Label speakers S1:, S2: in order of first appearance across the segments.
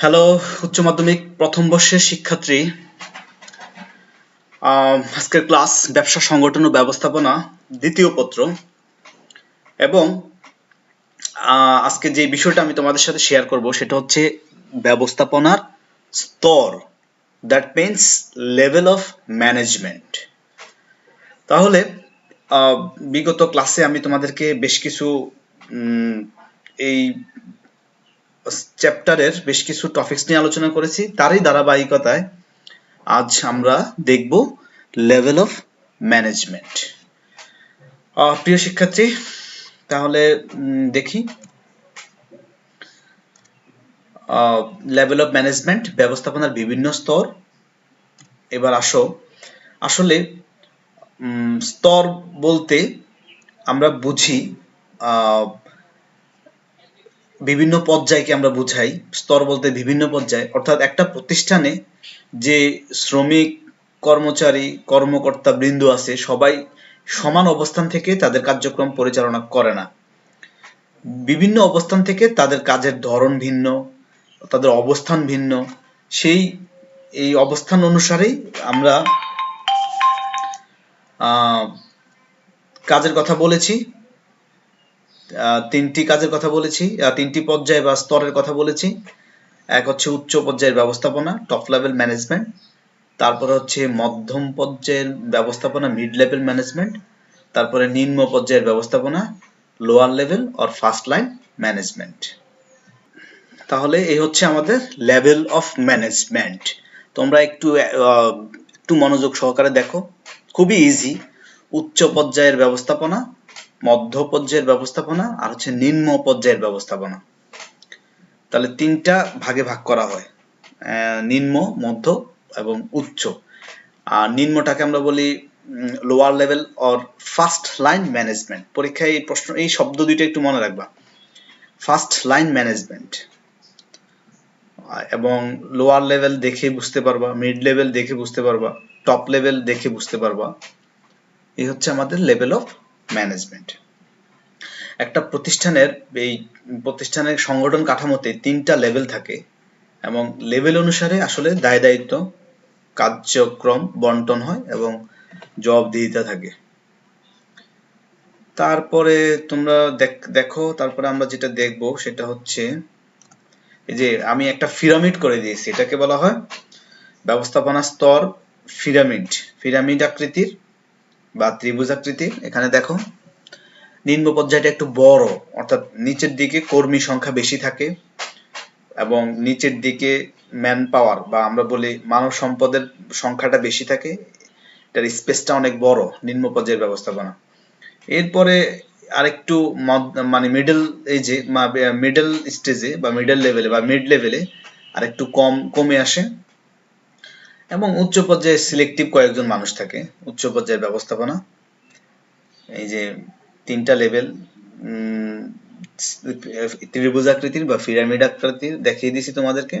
S1: Hello উচ্চ মাধ্যমিক, প্রথম বর্ষের শিক্ষার্থী। আজকের ক্লাস, ব্যবসা সংগঠন ও ব্যবস্থাপনা, দ্বিতীয় পত্র। এবং আজকে যে বিষয়টা আমি তোমাদের সাথে শেয়ার করব, সেটা হচ্ছে ব্যবস্থাপনার স্তর। That means level of management তাহলে বিগত ক্লাসে আমি তোমাদেরকে বেশ কিছু এই চ্যাপ্টারের বেশ কিছু টপিকস নিয়ে আলোচনা করেছি। তারই ধারাবাহিকতায় আজ আমরা দেখব লেভেল অফ ম্যানেজমেন্ট প্রিয় শিক্ষার্থী, তাহলে দেখি। লেভেল অফ ম্যানেজমেন্ট ব্যবস্থাপনার বিভিন্ন স্তর। এবার আসো। আসলে স্তর বলতে আমরা বুঝি বিভিন্ন পর্যায়কে আমরা বুঝাই, স্তর বলতে বিভিন্ন পর্যায়। অর্থাৎ একটা প্রতিষ্ঠানে যে শ্রমিক, কর্মচারী, কর্মকর্তা বৃন্দ আছে, সবাই সমান অবস্থান থেকে তাদের কার্যক্রম পরিচালনা করে না। বিভিন্ন অবস্থান থেকে তাদের কাজের ধরন ভিন্ন, তাদের অবস্থান ভিন্ন। সেই, এই অবস্থান অনুসারেই আমরা কাজের কথা বলেছি। তিনটি কাজের কথা বলেছি তিনটি পর্যায় বা স্তরের কথা বলেছি। এক হচ্ছে উচ্চ পর্যায়ের ব্যবস্থাপনা টপ লেভেল ম্যানেজমেন্ট তারপরে হচ্ছে মধ্যম পর্যায়ের ব্যবস্থাপনা মিড লেভেল ম্যানেজমেন্ট তারপরে নিম্ন পর্যায়ের ব্যবস্থাপনা lower level or first line management তাহলে এই হচ্ছে আমাদের লেভেল অফ ম্যানেজমেন্ট তোমরা একটু একটু মনোযোগ সহকারে দেখো। খুবই ইজি উচ্চ পর্যায়ের ব্যবস্থাপনা মধ্য পর্যায়ের ব্যবস্থাপনা আর হচ্ছে নিম্ন পর্যায়ের ব্যবস্থাপনা। তাহলে তিনটা ভাগে ভাগ করা হয় নিম্ন, মধ্য এবং উচ্চ। আর নিম্নটাকে আমরা বলি lower level or first line management পরীক্ষায় এই প্রশ্ন, এই শব্দ দুইটা একটু মনে রাখবা। ফার্স্ট লাইন ম্যানেজমেন্ট এবং লোয়ার লেভেল দেখে বুঝতে পারবা মিড লেভেল দেখে বুঝতে পারবা টপ লেভেল দেখে বুঝতে পারবা। এই হচ্ছে আমাদের লেভেল অফ ম্যানেজমেন্ট একটা প্রতিষ্ঠানের, এই প্রতিষ্ঠানের সংগঠন কাঠামোতে তিনটা লেভেল থাকে এবং লেভেল অনুসারে আসলে দায় দায়িত্ব, কার্যক্রম বন্টন হয় এবং জবাবদিহিতা থাকে। তারপরে তোমরা দেখ- তারপরে আমরা যেটা দেখব সেটা হচ্ছে, এই যে আমি একটা পিরামিড করে দিয়েছি, এটাকে বলা হয় ব্যবস্থাপনা স্তর পিরামিড পিরামিড আকৃতির বা ত্রিভুজ আকৃতির, এখানে দেখো, নিম্ন পর্যায়টা একটু বড়, অর্থাৎ নিচের দিকে কর্মী সংখ্যা বেশি থাকে এবং নিচের দিকে ম্যান পাওয়ার বা আমরা বলি মানব সম্পদের সংখ্যাটা বেশি থাকে, এটার স্পেসটা অনেক বড়, নিম্ন পর্যায়ের ব্যবস্থাপনা। এরপরে আরেকটু মানে মিডল যে মিডল স্টেজে বা মিডল লেভেলে বা মিড লেভেলে আরেকটু কম, কমে আসে। এবং উচ্চ পর্যায়ে সিলেক্টিভ কয়েকজন মানুষ থাকে, উচ্চ পর্যায়ের ব্যবস্থাপনা। এই যে তিনটা লেভেল ত্রিভুজ আকৃতির বা পিরামিড আকৃতির দেখিয়ে দিয়েছি তোমাদেরকে।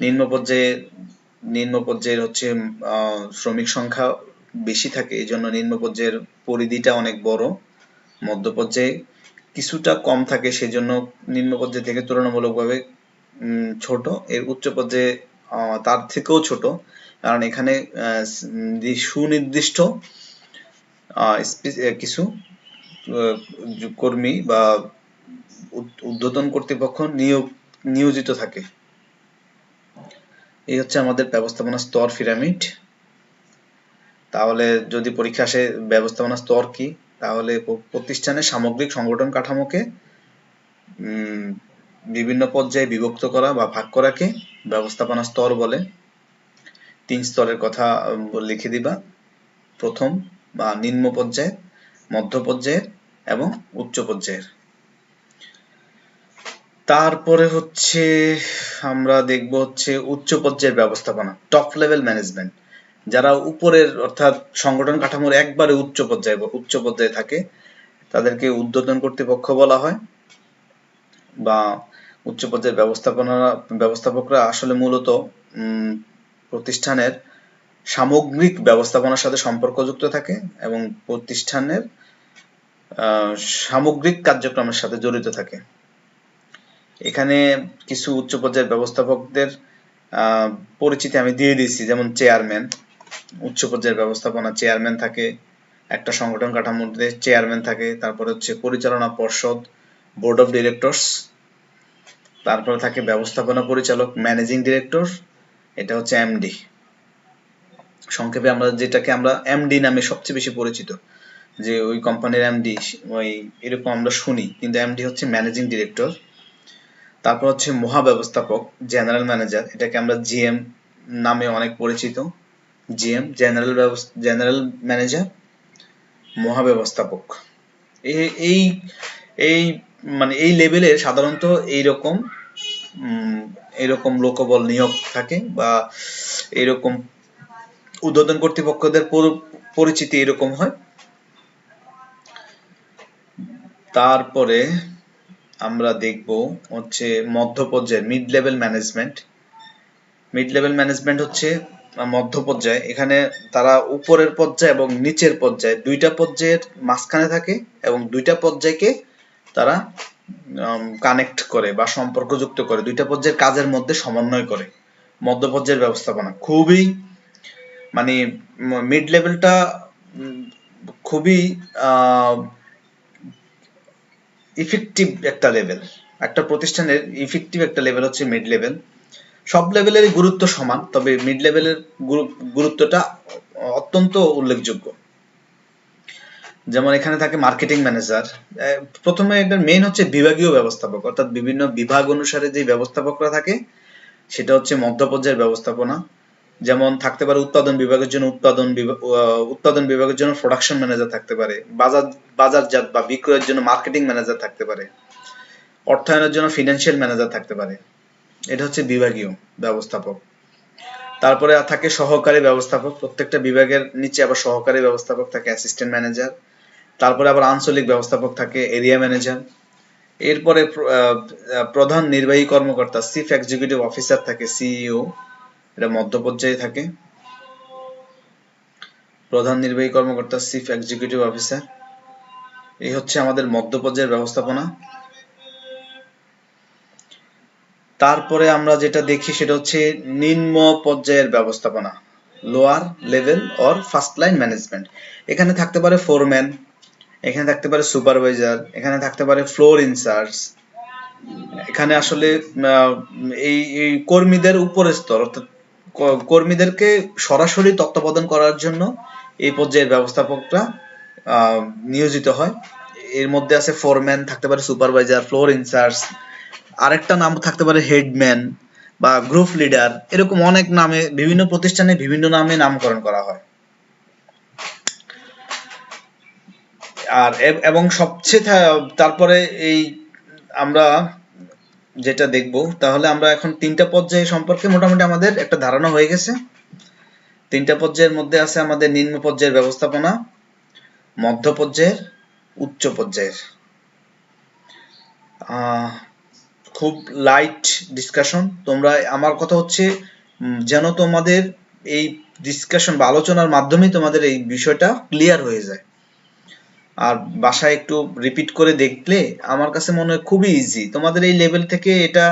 S1: নিম্ন পর্যায়ে, নিম্ন পর্যায়ের হচ্ছে শ্রমিক সংখ্যা বেশি থাকে এই জন্য নিম্ন পর্যায়ের পরিধিটা অনেক বড়। মধ্য পর্যায়ে কিছুটা কম থাকে, সেজন্য নিম্ন পর্যায় থেকে তুলনামূলকভাবে ছোট। এর উচ্চ পর্যায়ে তার থেকেও ছোট। কারণ এখানে সুনির্দিষ্ট কিছু কর্মী বা উদ্বোধন কর্তৃপক্ষ নিয়োগ, নিয়োজিত থাকে। এই হচ্ছে আমাদের ব্যবস্থাপনা স্তর পিরামিড। তাহলে যদি পরীক্ষা আসে ব্যবস্থাপনা স্তর কি, তাহলে প্রতিষ্ঠানের সামগ্রিক সংগঠন কাঠামোকে বিভিন্ন পর্যায়ে বিভক্ত করা বা ভাগ করাকে ব্যবস্থাপনা স্তর বলে তিন স্তরের কথা লিখে দিবা। প্রথম, বা নিম্ন পর্যায়ে মধ্য পর্যায়ের এবং উচ্চ পর্যায়ের। তারপরে হচ্ছে, আমরা দেখব হচ্ছে উচ্চ পর্যায়ের ব্যবস্থাপনা টপ লেভেল ম্যানেজমেন্ট যারা উপরের, অর্থাৎ সংগঠন কাঠামোর একবারে উচ্চ পর্যায়ে উচ্চ পর্যায়ে থাকে, তাদেরকে উদ্বোধন কর্তৃপক্ষ বলা হয়, বা উচ্চ পর্যায়ের ব্যবস্থাপনা, ব্যবস্থাপকরা আসলে মূলত প্রতিষ্ঠানের সামগ্রিক ব্যবস্থাপনার সাথে সম্পর্কযুক্ত থাকে এবং প্রতিষ্ঠানের সামগ্রিক কার্যক্রমের সাথে জড়িত থাকে। এখানে কিছু উচ্চ পর্যায়ের ব্যবস্থাপকদের পরিচিতি আমি দিয়ে দিয়েছি, যেমন চেয়ারম্যান। উচ্চ পর্যায়ের ব্যবস্থাপনা চেয়ারম্যান থাকে, একটা সংগঠন কাঠামোর মধ্যে চেয়ারম্যান থাকে, তারপরে হচ্ছে পরিচালনা পর্ষদ, বোর্ড অফ ডিরেক্টরস তারপরে থাকে ব্যবস্থাপনা পরিচালক ম্যানেজিং ডিরেক্টর এটা হচ্ছে এমডি সংক্ষেপে আমরা যেটাকে আমরা এমডি নামে সবচেয়ে বেশি পরিচিত, যে ওই কোম্পানির এমডি ওই এরকম আমরা শুনি, কিন্তু এমডি হচ্ছে ম্যানেজিং ডিরেক্টর তারপর হচ্ছে মহাব্যবস্থাপক জেনারেল ম্যানেজার এটাকে আমরা জিএম নামে অনেক পরিচিত। জিএম জেনারেল জেনারেল ম্যানেজার মহাব্যবস্থাপক। এই এই এই মানে এই লেভেলের সাধারণত এইরকম এরকম লোকবল নিয়োগ থাকে বা এরকম উদ্বোধন কর্তৃপক্ষদের পরিচিতি এরকম হয়। তারপরে আমরা দেখব হচ্ছে মধ্য পর্যায়ের mid level management mid level management হচ্ছে মধ্য পর্যায়ে এখানে তারা উপরের পর্যায়ে এবং নিচের পর্যায়ে, দুইটা পর্যায়ের মাঝখানে থাকে এবং দুইটা পর্যায়কে তারা কানেক্ট করে বা সম্পর্কযুক্ত করে। দুইটা পর্যায়ের কাজের মধ্যে সমন্বয় করে। মধ্য পর্যায়ের ব্যবস্থাপনা। খুবই মানে মিড লেভেলটা খুবই ইফেক্টিভ একটা লেভেল একটা প্রতিষ্ঠানের ইফেক্টিভ একটা লেভেল হচ্ছে মিড লেভেল সব লেভেলেরই গুরুত্ব সমান, তবে মিড লেভেলের গুরুত্বটা অত্যন্ত উল্লেখযোগ্য। যেমন এখানে থাকে মার্কেটিং ম্যানেজার প্রথমে একটা মেইন হচ্ছে বিভাগীয় ব্যবস্থাপক, অর্থাৎ বিভিন্ন বিভাগ অনুসারে যে ব্যবস্থাপকরা থাকে, সেটা হচ্ছে মধ্যপর্যায়ের ব্যবস্থাপনা। যেমন থাকতে পারে উৎপাদন বিভাগের জন্য উৎপাদন উৎপাদন বিভাগের জন্য প্রোডাকশন ম্যানেজার থাকতে পারে। বাজার, বাজারজাত বা বিক্রয়ের জন্য মার্কেটিং ম্যানেজার থাকতে পারে। অর্থায়নের জন্য ফিনান্সিয়াল ম্যানেজার থাকতে পারে। এটা হচ্ছে বিভাগীয় ব্যবস্থাপক। তারপরে থাকে সহকারী ব্যবস্থাপক, প্রত্যেকটা বিভাগের নিচে আবার সহকারী ব্যবস্থাপক থাকে অ্যাসিস্ট্যান্ট ম্যানেজার তারপরে আবার আঞ্চলিক ব্যবস্থাপক থাকে এরিয়া ম্যানেজার। এরপরে প্রধান নির্বাহী কর্মকর্তা চিফ এক্সিকিউটিভ অফিসার থাকে সিইও এটা মধ্য পর্যায়ে থাকে। প্রধান নির্বাহী কর্মকর্তা চিফ এক্সিকিউটিভ অফিসার এই হচ্ছে আমাদের মধ্য পর্যায়ের ব্যবস্থাপনা। তারপরে আমরা যেটা দেখি সেটা হচ্ছে নিম্ন পর্যায়ের ব্যবস্থাপনা lower level or first line management এখানে থাকতে পারে ফোরম্যান এখানে থাকতে পারে সুপারভাইজার, এখানে থাকতে পারে ফ্লোর ইনচার্জ। এখানে আসলে এই এই কর্মীদের উপরের স্তর, অর্থাৎ কর্মীদেরকে সরাসরি তত্ত্বাবধান করার জন্য এই পর্যায়ের ব্যবস্থাপকরা নিয়োজিত হয়। এর মধ্যে আছে ফোরম্যান থাকতে পারে সুপারভাইজার ফ্লোর ইনচার্জ আরেকটা নাম থাকতে পারে হেডম্যান বা গ্রুপ লিডার এরকম অনেক নামে, বিভিন্ন প্রতিষ্ঠানে বিভিন্ন নামে নামকরণ করা হয়। আর এবং সবচেয়ে তারপরে এই আমরা যেটা দেখব, তাহলে আমরা এখন তিনটা পর্যায় সম্পর্কে মোটামুটি আমাদের একটা ধারণা হয়ে গেছে। তিনটা পর্যায়ের মধ্যে আছে আমাদের নিম্ন পর্যায়ের ব্যবস্থাপনা, মধ্য পর্যায়ের, উচ্চ পর্যায়ের। খুব লাইট ডিসকাশন তোমরা, আমার কথা হচ্ছে যেন তোমাদের এই ডিসকাশন বা আলোচনার মাধ্যমেই তোমাদের এই বিষয়টা ক্লিয়ার হয়ে যায়। আর বাসায় একটু রিপিট করে দেখলে আমার কাছে মনে হয় খুবই ইজি তোমাদের এই লেভেল থেকে এটা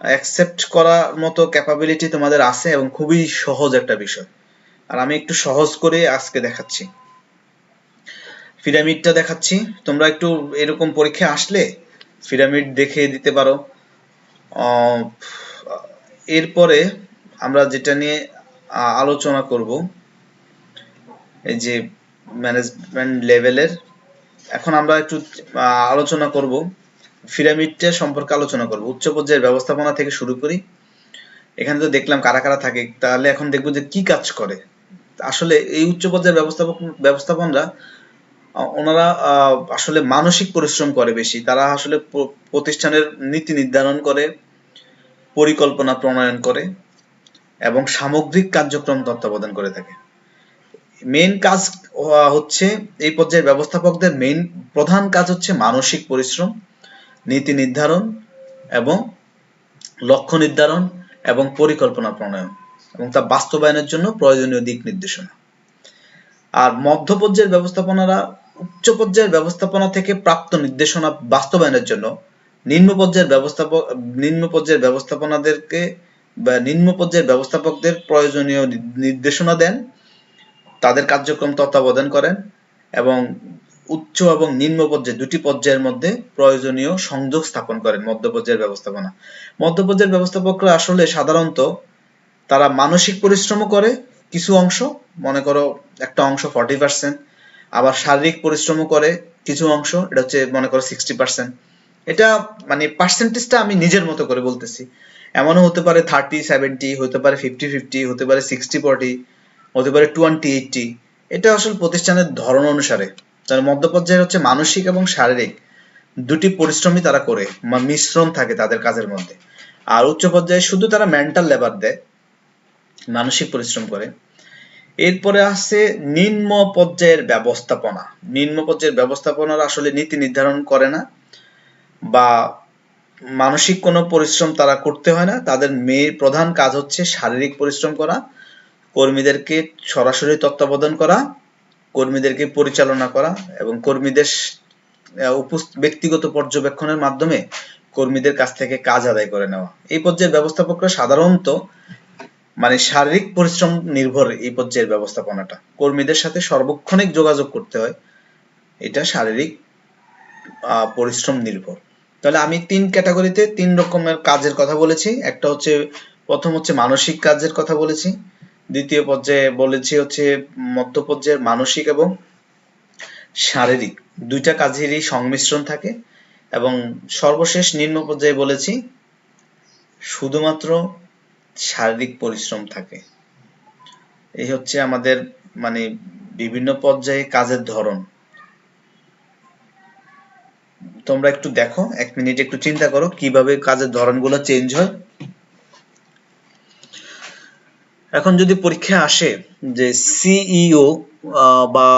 S1: অ্যাকসেপ্ট করার মতো ক্যাপাবিলিটি তোমাদের আছে এবং খুবই সহজ একটা বিষয়। আর আমি একটু সহজ করে আজকে দেখাচ্ছি। পিরামিডটা দেখাচ্ছি। তোমরা একটু এরকম পরীক্ষা আসলে পিরামিড দেখে দিতে পারো। এরপরে আমরা যেটা নিয়ে আলোচনা করব, এই যে ম্যানেজমেন্ট লেভেলের এখন আমরা একটু আলোচনা করব, পিরামিডটা সম্পর্কে আলোচনা করব। উচ্চ পর্যায়ের ব্যবস্থাপনা থেকে শুরু করি। এখানে তো দেখলাম কারা কারা থাকে, তাহলে এখন দেখব যে কি কাজ করে। আসলে এই উচ্চ পর্যায়ের ব্যবস্থাপক, ব্যবস্থাপনরা ওনারা আসলে মানসিক পরিশ্রম করে বেশি। তারা আসলে প্রতিষ্ঠানের নীতি নির্ধারণ করে, পরিকল্পনা প্রণয়ন করে, এবং সামগ্রিক কার্যক্রম তত্ত্বাবধান করে থাকে। মেইন কাজ হচ্ছে এই পর্যায়ের ব্যবস্থাপকদের মেন প্রধান কাজ হচ্ছে মানসিক পরিশ্রম, নীতি নির্ধারণ এবং লক্ষ্য নির্ধারণ এবং পরিকল্পনা প্রণয়ন এবং তা বাস্তবায়নের জন্য প্রয়োজনীয় দিক নির্দেশনা। আর মধ্য পর্যায়ের ব্যবস্থাপনারা উচ্চ পর্যায়ের ব্যবস্থাপনা থেকে প্রাপ্ত নির্দেশনা বাস্তবায়নের জন্য নিম্ন পর্যায়ের ব্যবস্থাপক, নিম্ন পর্যায়ের ব্যবস্থাপনাদেরকে বা নিম্ন পর্যায়ের ব্যবস্থাপকদের প্রয়োজনীয় নির্দেশনা দেন তাদের কার্যক্রম তত্ত্বাবধান করেন এবং উচ্চ এবং নিম্ন পর্যায়ে দুটি পর্যায়ের মধ্যে প্রয়োজনীয় সংযোগ স্থাপন করেন মধ্য পর্যায়ের ব্যবস্থাপনা। মধ্য পর্যায়ের ব্যবস্থাপকরা আসলে সাধারণত তারা মানসিক পরিশ্রমও করে কিছু অংশ, মনে করো একটা অংশ ফর্টি পার্সেন্ট, আবার শারীরিক পরিশ্রমও করে কিছু অংশ, এটা হচ্ছে মনে করো সিক্সটি পার্সেন্ট। এটা মানে পার্সেন্টেজটা আমি নিজের মতো করে বলতেছি। এমনও হতে পারে থার্টি, সেভেন্টি, হতে পারে ফিফটি ফিফটি, হতে পারে সিক্সটি, ফর্টি হতে পারে টোয়েন্টি এইটটি এটা আসলে প্রতিষ্ঠানের ধরন অনুসারে। তার মধ্য পর্যায়ে হচ্ছে মানসিক এবং শারীরিক দুটি পরিশ্রমই তারা করে মিশ্রণ থাকে তাদের কাজের মধ্যে। আর উচ্চ পর্যায়ে শুধু তারা মেন্টাল লেবার দেয়, মানসিক পরিশ্রম করে। এরপরে আছে নিম্ন পর্যায়ের ব্যবস্থাপনা। নিম্ন পর্যায়ের ব্যবস্থাপনার আসলে নীতি নির্ধারণ করে না, বা মানসিক কোনো পরিশ্রম তারা করতে হয় না। তাদের মেয়ের প্রধান কাজ হচ্ছে শারীরিক পরিশ্রম করা কর্মীদেরকে সরাসরি তত্ত্বাবধান করা, কর্মীদেরকে পরিচালনা করা এবং কর্মীদের ব্যক্তিগত পর্যবেক্ষণের মাধ্যমে কর্মীদের কাছ থেকে কাজ আদায় করে নেওয়া। এই পর্যায়ের ব্যবস্থাপকরা সাধারণত মানে শারীরিক পরিশ্রম নির্ভর এই পর্যায়ের ব্যবস্থাপনাটা। কর্মীদের সাথে সর্বক্ষণিক যোগাযোগ করতে হয়। এটা শারীরিক পরিশ্রম নির্ভর। তাহলে আমি তিন ক্যাটাগরিতে তিন রকমের কাজের কথা বলেছি। একটা হচ্ছে, প্রথম হচ্ছে মানসিক কাজের কথা বলেছি। দ্বিতীয় পর্যায়ে বলেছি হচ্ছে মধ্য পর্যায়ের মানসিক এবং শারীরিক দুইটা কাজেরই সংমিশ্রণ থাকে এবং সর্বশেষ নিম্ন পর্যায়ে বলেছি শুধুমাত্র শারীরিক পরিশ্রম থাকে। এই হচ্ছে আমাদের মানে বিভিন্ন পর্যায়ে কাজের ধরন। তোমরা একটু দেখো, এক মিনিট একটু চিন্তা করো কীভাবে কাজের ধরনগুলো চেঞ্জ হয়। এখন যদি পরীক্ষা আসে যে সিইও বা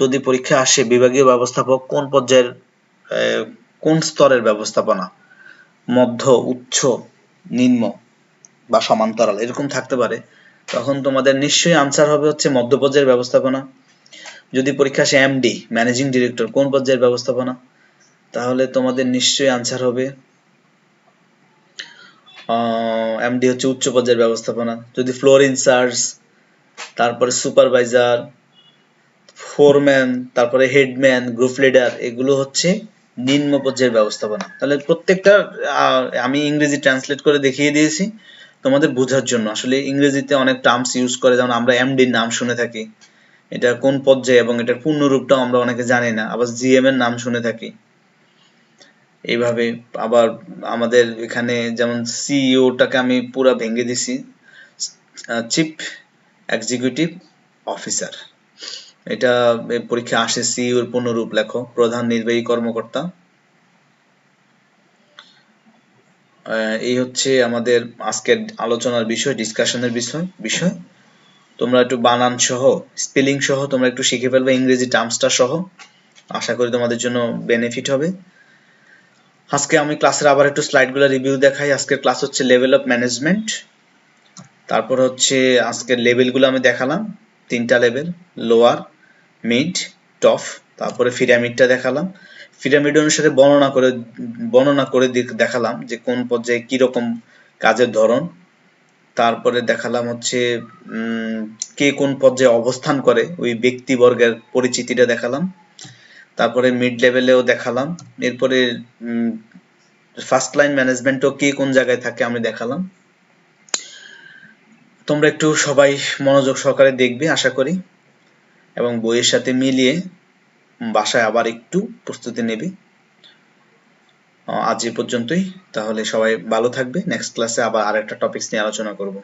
S1: যদি পরীক্ষা আসে বিভাগীয় ব্যবস্থাপক, কোন পর্যায়ের কোন স্তরের ব্যবস্থাপনা? মধ্য, উচ্চ, নিম্ন বা সমান্তরাল, এরকম থাকতে পারে, তখন তোমাদের নিশ্চয়ই আনসার হবে হচ্ছে মধ্য পর্যায়ের ব্যবস্থাপনা। যদি পরীক্ষা আসে এমডি ম্যানেজিং ডিরেক্টর কোন পর্যায়ের ব্যবস্থাপনা? তাহলে তোমাদের নিশ্চয়ই আনসার হবে এমডি হচ্ছে উচ্চ পর্যায়ের ব্যবস্থাপনা। যদি ফ্লোর ইনচার্জ তারপরে সুপারভাইজার ফোরম্যান তারপরে হেডম্যান গ্রুপ লিডার এগুলো হচ্ছে নিম্ন পর্যায়ের ব্যবস্থাপনা। তাহলে প্রত্যেকটা আমি ইংরেজি ট্রান্সলেট করে দেখিয়ে দিয়েছি তোমাদের বোঝার জন্য। আসলে ইংরেজিতে অনেক টার্মস ইউজ করে, যেমন আমরা এমডির নাম শুনে থাকি। এটা কোন পর্যায়ে এবং এটার পূর্ণ রূপটাও আমরা অনেকে জানি না, আবার জিএম এর নাম শুনে থাকি। এইভাবে আবার আমাদের এখানে যেমন সিইওটাকে আমি পুরা ভেঙে দিছি চিফ এক্সিকিউটিভ অফিসার এটা পরীক্ষা আসে সিইওর পূর্ণরূপ, লেখো, প্রধান নির্বাহী কর্মকর্তা। এই হচ্ছে আমাদের আজকের আলোচনার বিষয় ডিসকাশনের বিষয় বিষয়। তোমরা একটু বানান সহ স্পেলিং সহ তোমরা একটু শিখে ফেলবে, ইংরেজি টার্মসটা সহ। আশা করি তোমাদের জন্য বেনিফিট হবে। আজকে আমি ক্লাসের আবার একটু স্লাইডগুলো রিভিউ দেখাই। আজকের ক্লাস হচ্ছে লেভেল অফ ম্যানেজমেন্ট। তারপর হচ্ছে আজকের লেভেলগুলো আমি দেখালাম। তিনটা লেভেল, লোয়ার, মিড টপ তারপরে পিরামিডটা দেখালাম। পিরামিড অনুসারে বর্ণনা করে বর্ণনা করে দেখালাম যে কোন পর্যায়ে কি রকম কাজের ধরন। তারপরে দেখালাম হচ্ছে কে কোন পর্যায়ে অবস্থান করে, ওই ব্যক্তিবর্গের পরিচিতিটা দেখালাম। তারপরে মিড লেভেলেও দেখালাম। এরপরে ফার্স্ট লাইন ম্যানেজমেন্টও কে কোন জায়গায় থাকে আমি দেখালাম। তোমরা একটু সবাই মনোযোগ সহকারে দেখবে, আশা করি। এবং বইয়ের সাথে মিলিয়ে বাসায় আবার একটু প্রস্তুতি নেবে। আজ এ পর্যন্তই। তাহলে সবাই ভালো থাকবে। নেক্সট ক্লাসে আবার আরেকটা টপিকস নিয়ে আলোচনা করব।